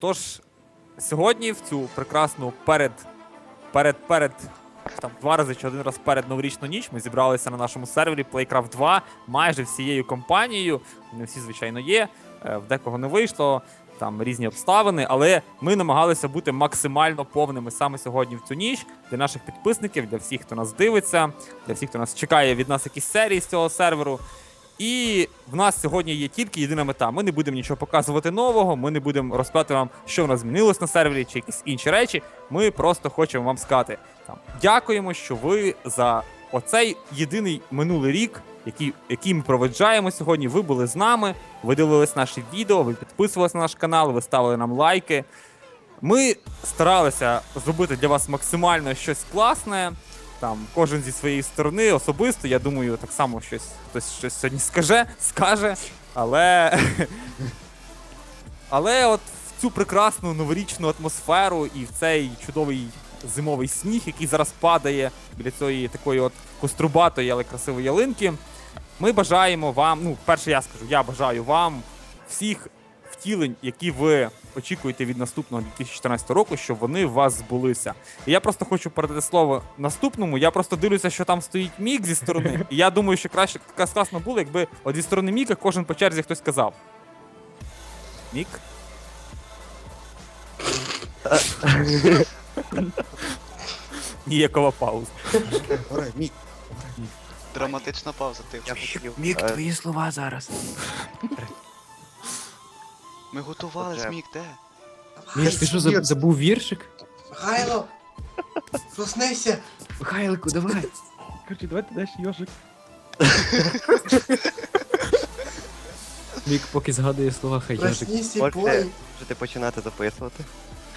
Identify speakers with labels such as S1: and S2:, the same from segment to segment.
S1: Тож, сьогодні в цю прекрасну перед, перед, перед, там два рази чи один раз перед новорічну ніч ми зібралися на нашому сервері Playcraft 2 майже всією компанією. Не всі, звичайно, є. е, В декого не вийшло, там різні обставини, але ми намагалися бути максимально повними саме сьогодні в цю ніч для наших підписників, для всіх, хто нас дивиться, для всіх, хто нас чекає від нас якісь серії з цього серверу. І в нас сьогодні є тільки єдина мета. Ми не будемо нічого показувати нового, ми не будемо розказати вам, що в нас змінилось на сервері чи якісь інші речі. Ми просто хочемо вам сказати там дякуємо, що ви за оцей єдиний минулий рік, який, який ми проведжаємо сьогодні. Ви були з нами, ви дивились наші відео, ви підписувалися на наш канал, ви ставили нам лайки. Ми старалися зробити для вас максимально щось класне. Там кожен зі своєї сторони, особисто, я думаю, так само щось хтось щось сьогодні скаже, скаже. Але. Але от в цю прекрасну новорічну атмосферу і в цей чудовий зимовий сніг, який зараз падає біля цієї такої от кострубатої, але красивої ялинки. Ми бажаємо вам, ну, перше я скажу, я бажаю вам всіх втілень, які ви очікуєте від наступного 2014 року, щоб вони у вас збулися. І я просто хочу передати слово наступному. Я просто дивлюся, що там стоїть мік зі сторони. І я думаю, що краще класно було, якби от зі сторони Міка кожен по черзі хтось сказав. Мік? Ніякова пауза.
S2: Мік.
S3: Драматична пауза, ти.
S4: Хотів.
S5: Мік,
S4: е,
S5: твої слова зараз.
S3: Ми готувались,
S4: Отже.
S3: Мік, де?
S5: Ти що заб- забув віршик?
S2: Михайло! Проснися!
S5: Михайлику, давай.
S6: Короче, давайте далі йожик.
S5: Мік поки згадує слова, хай яжик.
S2: Проснися,
S4: Можете
S2: бой!
S4: можете починати записувати.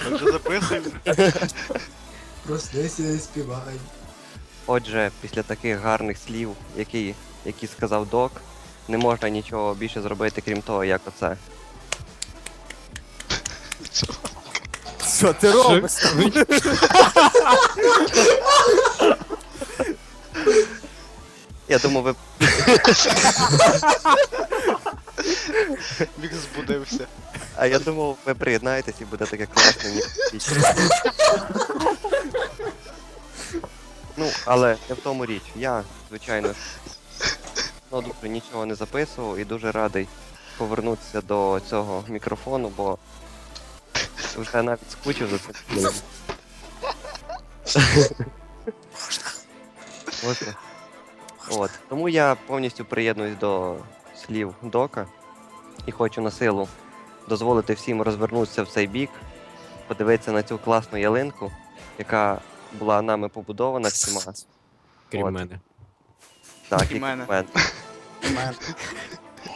S3: Ми вже записуємо.
S2: Проснися і співай.
S4: Отже, після таких гарних слів, які, які сказав док, не можна нічого більше зробити, крім того, як оце.
S1: Що ти робиш?
S4: Я думаю, ви
S3: Мік збудився.
S4: А я думав, ви приєднаєтесь і буде таке класне ні. Ну, але не в тому річ. Я, звичайно, ж, ну, дуже нічого не записував і дуже радий повернутися до цього мікрофону, бо вже навіть скучив за цим. Можна? От. Тому я повністю приєднуюсь до слів Дока і хочу на силу дозволити всім розвернутися в цей бік, подивитися на цю класну ялинку, яка була нами побудована всіма.
S5: Крім
S4: От.
S5: мене.
S4: Так,
S3: І
S4: і
S3: мене.
S4: мене.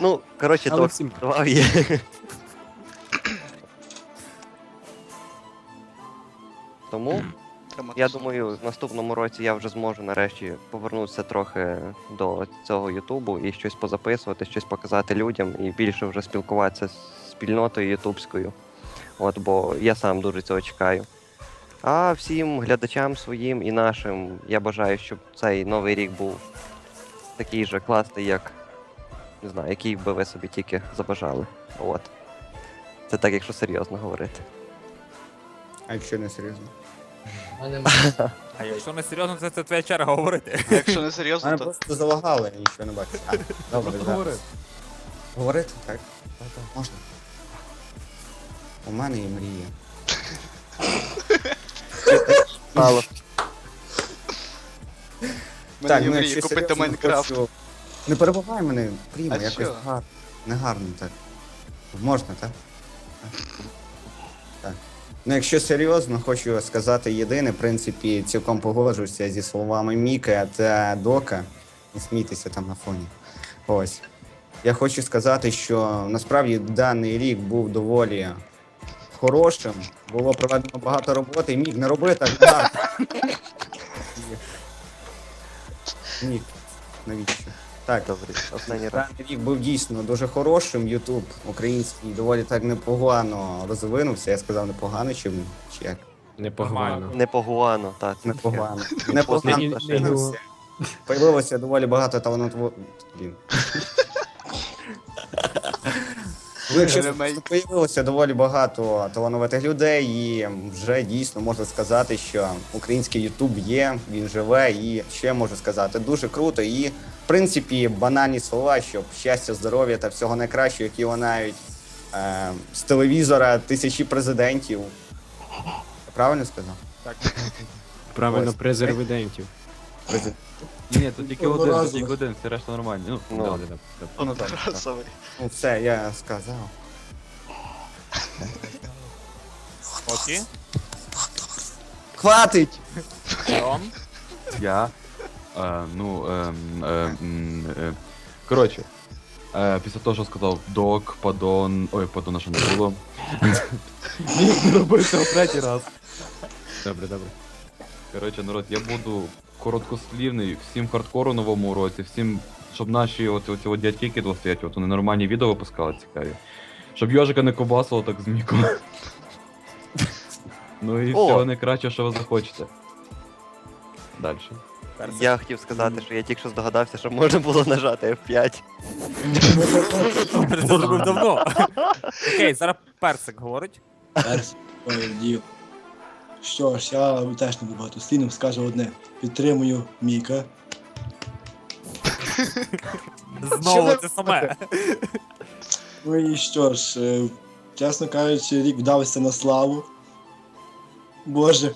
S4: Ну, коротше,
S5: Але
S4: док
S5: всім
S4: давав є. Тому я думаю, в наступному році я вже зможу нарешті повернутися трохи до цього Ютубу і щось позаписувати, щось показати людям і більше вже спілкуватися з спільнотою ютубською. От, бо я сам дуже цього чекаю. А всім глядачам своїм і нашим я бажаю, щоб цей новий рік був такий же класний, як не знаю, який би ви собі тільки забажали. От. Це так, якщо серйозно говорити.
S2: А якщо не серйозно?
S1: А якщо не серйозно, це, це твоя черга говорити.
S3: А якщо не серйозно,
S2: Мене
S3: то
S2: просто залагало, я нічого не бачу. А, добре.
S6: Говори.
S2: Говорити? Так. Можна? У мене є мрія.
S4: Мало.
S3: в мене є
S2: ну, якщо
S3: купити
S2: серйозно,
S3: Майнкрафт.
S2: хочу- Не перебувай мене, прямо,
S3: А
S2: якось
S3: що?
S2: гарно. Не гарно так. Можна, так? Так. Ну, якщо серйозно, хочу сказати єдине, в принципі, цілком погоджуюся зі словами Міка та Дока. Не смійтеся там на фоні. Ось. Я хочу сказати, що насправді даний рік був доволі хорошим. Було проведено багато роботи. Мік, не роби так гарно. Мік, навіщо? Так,
S4: добрий. останній раз.
S2: Останній рік був дійсно дуже хорошим. Ютуб український доволі так непогано розвинувся. Я сказав непогано, чи, чи як?
S5: Непогано.
S4: Непогано, так.
S2: Непогано. Непогано. Появилося доволі багато талантово... Блін. Ну, якщо
S3: Ремейк.
S2: появилося доволі багато талановитих людей, і вже дійсно можна сказати, що український Ютуб є, він живе, і ще можу сказати, дуже круто. І в принципі банальні слова, щоб щастя, здоров'я та всього найкращого, які лунають е, з телевізора тисячі президентів. Правильно сказав? Так.
S5: Правильно,
S2: Ось.
S5: презервидентів.
S2: Президент.
S6: Ні, тут тільки один, тут тільки один, все решта нормально. Ну,
S4: Ну.
S6: добре, добре, добре.
S3: Одноразовий.
S2: Ну, все, я сказав.
S1: Окей.
S2: Хватить!
S1: Ром.
S6: Я. Е, ну, е, е, м, е, коротше. Е, після того, що сказав док, падон. Ой, падона що не було. Міг не робити це третій раз.
S5: Добре, добре.
S6: Коротше, народ, я буду короткослівний, всім хардкору новому році, всім, щоб наші от, от, от дядьки кидали стоять, от вони нормальні відео випускали цікаві. Щоб йожика не кобасило так з міку. ну і
S4: О!
S6: всього найкраще, що ви захочете. Далі.
S4: Я хотів сказати, що я тільки що здогадався, що можна було нажати F5.
S1: Це зробив давно. Окей, зараз персик говорить.
S7: Перс, ой, дів. Що ж, я теж не буду багатослівним, скажу одне. Підтримую Міка.
S1: Знову це саме.
S7: Ну і що ж, е, чесно кажучи, рік вдався на славу. Боже,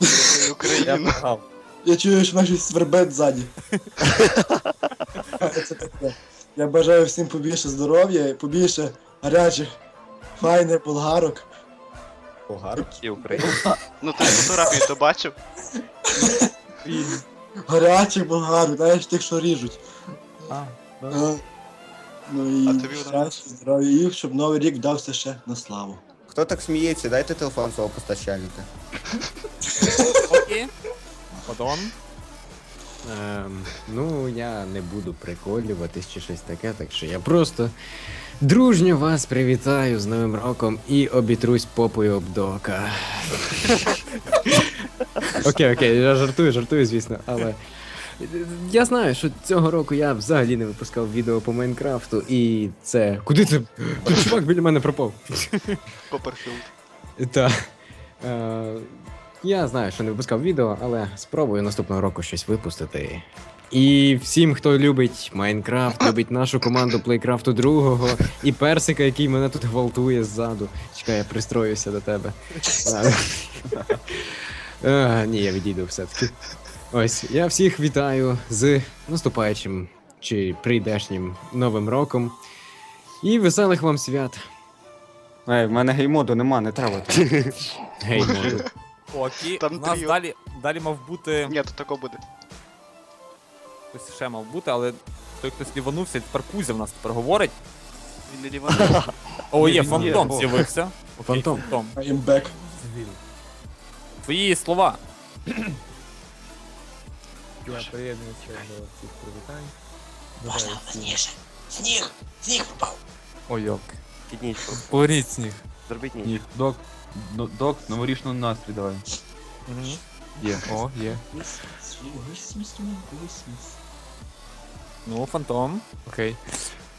S3: І Україну.
S7: я чую, що наші свербет ззаді. Це таке. Я бажаю всім побільше здоров'я, побільше гарячих, файних болгарок.
S2: Погар.
S4: І Україна.
S3: Ну ти фотографію то бачив?
S7: Гарячих болгарок, знаєш, тих, що ріжуть.
S1: А,
S7: Е, Ну і
S3: А тобі вона-
S7: щастя, здоров'я, їх, щоб новий рік вдався ще на славу.
S2: Хто так сміється? Дайте телефон свого постачальника.
S1: Окей. Падон.
S5: Ем, ну, я не буду приколюватись чи щось таке, так що я просто дружньо вас привітаю з Новим роком і обітрусь попою об дока. окей, окей, я жартую, жартую, звісно, але. Я знаю, що цього року я взагалі не випускав відео по Майнкрафту, і це. Куди це? Той чувак біля мене пропав.
S3: Копперфілд.
S5: Так. Я знаю, що не випускав відео, але спробую наступного року щось випустити. І всім, хто любить Майнкрафт, любить нашу команду Плейкрафту другого і персика, який мене тут гвалтує ззаду. Чекай, я пристроюся до тебе. Е, ні, я відійду все-таки. Ось, я всіх вітаю з наступаючим чи прийдешнім Новим роком. І веселих вам свят.
S2: Ей, в мене геймоду нема, не треба.
S5: Гей, моду.
S1: Окей.
S3: Там
S1: У нас
S3: тріо.
S1: далі, далі мав бути.
S3: Ні, то тако буде.
S1: Хтось ще мав бути, але той хтось ліванувся, тепер Кузя в нас тепер говорить.
S3: Він не ліванув.
S1: О, є, фантом з'явився. Окей,
S5: Фантом.
S1: Фантом.
S7: I am back.
S1: Твої слова.
S8: Я приєднуюся до цих привітань. Бажаю всім.
S7: Сніг! Сніг пропав!
S8: Ой, йок.
S4: Підніть.
S8: Поверніть сніг.
S4: Зробіть ніч.
S6: Ні, док, ну, док, новорічний настрій давай.
S8: Є. О, є.
S1: Ну, фантом.
S8: Окей.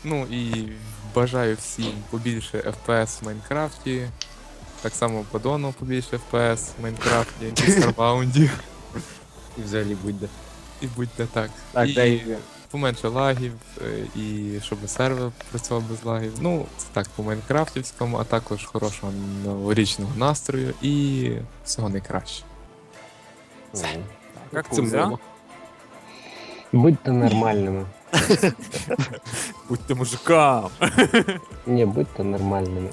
S8: Ну і бажаю всім побільше FPS в Майнкрафті. Так само Падону побільше FPS в Майнкрафті, і Старбаунді.
S5: І взагалі будь-де.
S8: І будьте так.
S2: Так,
S8: і
S2: дай.
S8: Поменше лагів, е, і щоб сервер працював без лагів. Ну, це так по майнкрафтівському, а також хорошого новорічного настрою і всього найкраще.
S1: Як
S5: Це.
S9: Будьте нормальними.
S1: Будьте мужикам.
S9: Ні, будьте нормальними.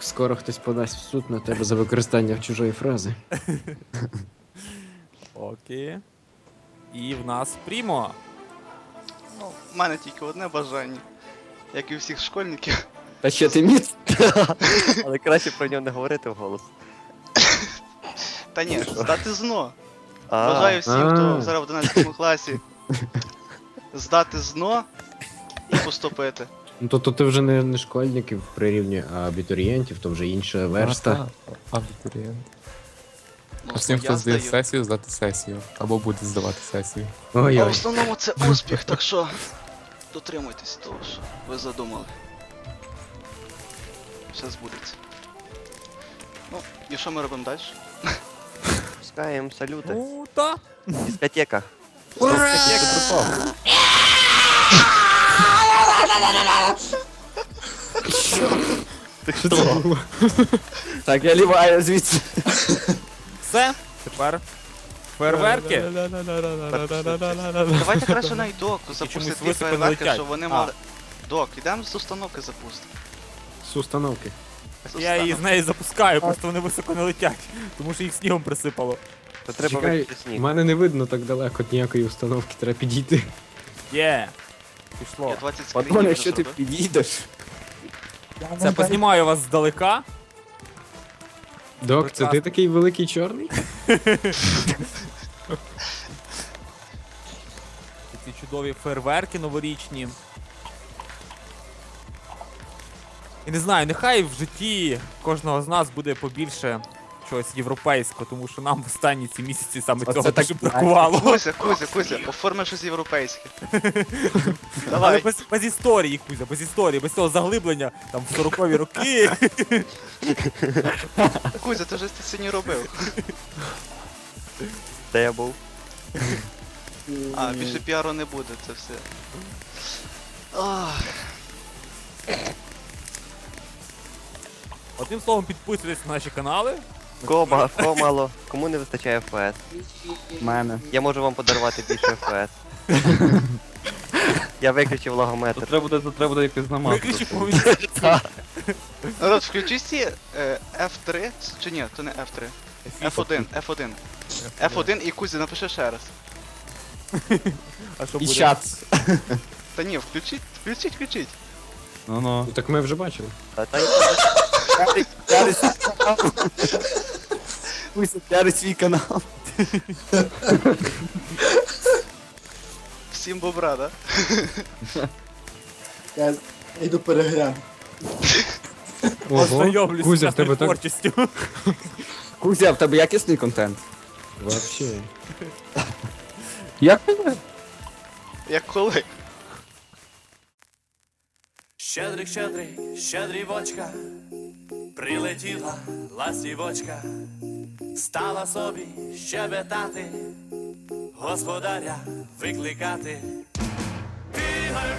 S5: Скоро хтось подасть в суд на тебе за використання чужої фрази.
S1: Окей. І в нас Прімо.
S3: Ну, в мене тільки одне бажання. Як і у всіх школьників.
S2: Та що ти міц?
S4: Але краще про нього не говорити вголос.
S3: Та ні, здати ЗНО. Бажаю всім, хто зараз в 11 класі здати ЗНО і поступити.
S5: Ну то, то ти вже не, не школьників прирівнює, а абітурієнтів, то вже інша верста.
S8: А, Абітурієнт.
S3: Ну,
S8: всім,
S3: я
S8: хто здає
S3: здаю.
S8: сесію, здати сесію. Або буде здавати сесію.
S3: А в основному це успіх, так що дотримуйтесь того, що ви задумали. все збудеться. Ну, і що ми робимо далі?
S4: Пускаємо салюти.
S1: Ну, та.
S4: Дискотека.
S2: Так, я ліваю звідси.
S1: Все, тепер фейерверки.
S3: Давайте краще на доку запустити ті
S1: не
S3: фейерверки,
S1: летять.
S3: щоб вони мали. Док, ідемо з установки запустимо.
S5: З установки.
S3: З
S1: Я її з
S3: установки.
S1: неї запускаю, просто вони високо не летять, тому що їх снігом присипало.
S4: То треба
S5: Чекай,
S4: вивчити
S5: в
S4: сніг.
S5: мене не видно так далеко ніякої установки, треба підійти.
S1: Є. Пішло.
S3: Я 20 скринів
S2: якщо ти
S3: зробив.
S2: підійдеш.
S1: Це познімаю вас здалека.
S5: Док, це ти такий великий чорний?
S1: чудові фейерверки новорічні. І не знаю, нехай в житті кожного з нас буде побільше чогось європейського, тому що нам в останні ці місяці саме
S2: Оце
S1: цього
S2: так
S1: дуже бракувало.
S3: Кузя, Кузя, Кузя, оформи щось європейське.
S1: Але
S3: Давай.
S1: без, без історії, Кузя, без історії, без цього заглиблення там в 40-ві роки.
S3: Кузя, ти вже це сьогодні робив.
S4: Де я був?
S3: А, більше піару не буде, це все. Ах,
S1: Одним словом, підписуйтесь на наші канали.
S4: Бага- кого мало? Кому не вистачає ФПС?
S2: Мене.
S4: Я можу вам подарувати більше ФПС. Я виключив логометр.
S6: треба буде, то треба буде якось намазати.
S1: Виключи повністю.
S3: Народ, включи ці е, F3, чи ні, то не F3. F1, F1. F1 і Кузя напиши ще раз.
S1: А що
S2: І
S1: буде?
S2: чат.
S3: Та ні, включіть, включіть, включіть.
S6: Ну ну.
S5: Так ми вже бачили.
S4: Та, та, й-
S2: Пусть піарить свій канал.
S3: Всім бобра, да?
S7: Я йду перегляну.
S5: Ого, Кузя, в тебе так
S1: творчістю.
S2: Кузя, в тебе якісний контент.
S5: вообще.
S2: Як?
S3: Як коли?
S10: Щедрик, щедрик, щедрівочка, прилетіла ластівочка, стала собі щебетати, господаря викликати. Бігай,